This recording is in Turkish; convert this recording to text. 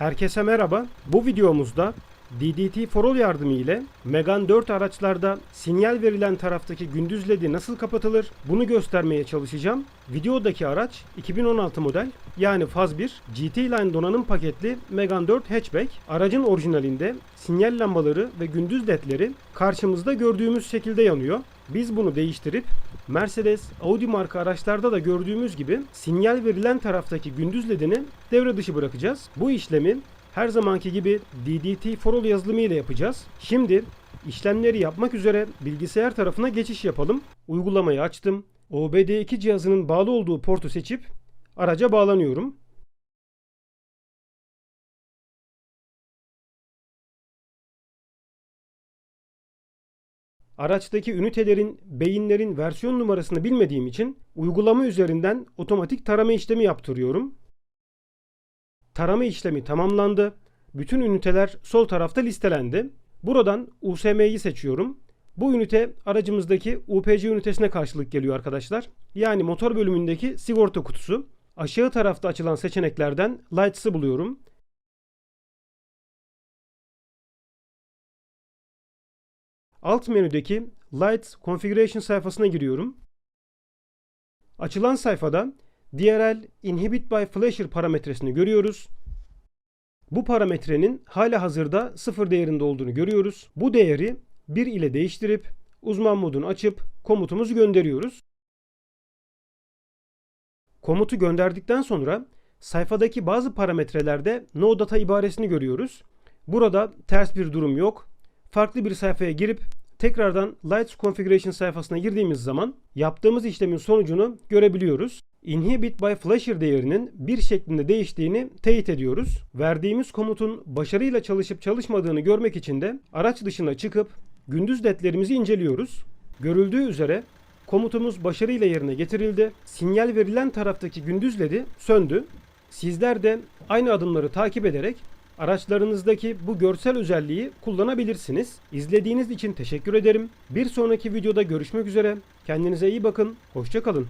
Herkese merhaba. Bu videomuzda DDT Forol yardımı ile Megane 4 araçlarda sinyal verilen taraftaki gündüz ledi nasıl kapatılır bunu göstermeye çalışacağım. Videodaki araç 2016 model yani faz 1 GT Line donanım paketli Megane 4 hatchback. Aracın orijinalinde sinyal lambaları ve gündüz ledleri karşımızda gördüğümüz şekilde yanıyor. Biz bunu değiştirip Mercedes, Audi marka araçlarda da gördüğümüz gibi sinyal verilen taraftaki gündüz ledini devre dışı bırakacağız. Bu işlemi her zamanki gibi DDT Forol yazılımı ile yapacağız. Şimdi işlemleri yapmak üzere bilgisayar tarafına geçiş yapalım. Uygulamayı açtım. OBD2 cihazının bağlı olduğu portu seçip araca bağlanıyorum. Araçtaki ünitelerin, beyinlerin versiyon numarasını bilmediğim için uygulama üzerinden otomatik tarama işlemi yaptırıyorum. Tarama işlemi tamamlandı. Bütün üniteler sol tarafta listelendi. Buradan USM'yi seçiyorum. Bu ünite aracımızdaki UPC ünitesine karşılık geliyor arkadaşlar. Yani motor bölümündeki sigorta kutusu. Aşağı tarafta açılan seçeneklerden Lights'ı buluyorum. Alt menüdeki Lights Configuration sayfasına giriyorum. Açılan sayfada DRL Inhibit by Flasher parametresini görüyoruz. Bu parametrenin hala hazırda 0 değerinde olduğunu görüyoruz. Bu değeri 1 ile değiştirip uzman modunu açıp komutumuzu gönderiyoruz. Komutu gönderdikten sonra sayfadaki bazı parametrelerde no data ibaresini görüyoruz. Burada ters bir durum yok. Farklı bir sayfaya girip tekrardan Lights Configuration sayfasına girdiğimiz zaman yaptığımız işlemin sonucunu görebiliyoruz. Inhibit by Flasher değerinin bir şeklinde değiştiğini teyit ediyoruz. Verdiğimiz komutun başarıyla çalışıp çalışmadığını görmek için de araç dışına çıkıp gündüz ledlerimizi inceliyoruz. Görüldüğü üzere komutumuz başarıyla yerine getirildi. Sinyal verilen taraftaki gündüz ledi söndü. Sizler de aynı adımları takip ederek araçlarınızdaki bu görsel özelliği kullanabilirsiniz. İzlediğiniz için teşekkür ederim. Bir sonraki videoda görüşmek üzere. Kendinize iyi bakın. Hoşçakalın.